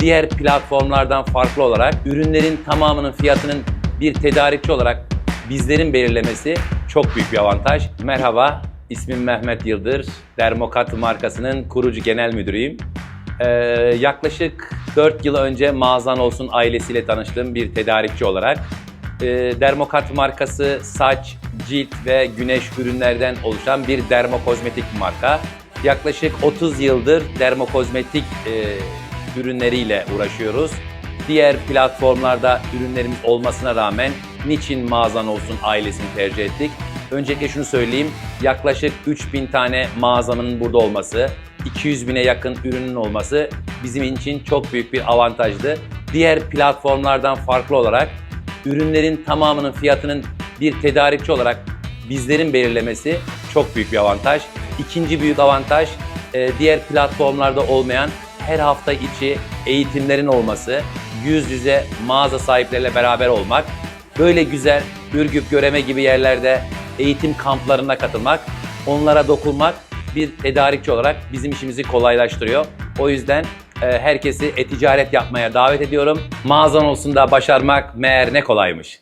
diğer platformlardan farklı olarak ürünlerin tamamının fiyatının bir tedarikçi olarak bizlerin belirlemesi çok büyük bir avantaj. Merhaba, ismim Mehmet Yıldır. Dermokat markasının kurucu genel müdürüyüm. Ee, yaklaşık 4 yıl önce Mağazan Olsun ailesiyle tanıştığım bir tedarikçi olarak e, Dermokat markası saç, cilt ve güneş ürünlerden oluşan bir dermokozmetik marka. Yaklaşık 30 yıldır dermokozmetik e, ürünleriyle uğraşıyoruz. Diğer platformlarda ürünlerimiz olmasına rağmen niçin mağazan olsun ailesini tercih ettik? Öncelikle şunu söyleyeyim, yaklaşık 3000 tane mağazanın burada olması, 200 bine yakın ürünün olması bizim için çok büyük bir avantajdı. Diğer platformlardan farklı olarak ürünlerin tamamının fiyatının bir tedarikçi olarak bizlerin belirlemesi çok büyük bir avantaj. İkinci büyük avantaj e, diğer platformlarda olmayan her hafta içi eğitimlerin olması, yüz yüze mağaza sahipleriyle beraber olmak, böyle güzel Ürgüp, Göreme gibi yerlerde eğitim kamplarına katılmak, onlara dokunmak bir tedarikçi olarak bizim işimizi kolaylaştırıyor. O yüzden e, herkesi e-ticaret yapmaya davet ediyorum. Mağazan olsun da başarmak meğer ne kolaymış.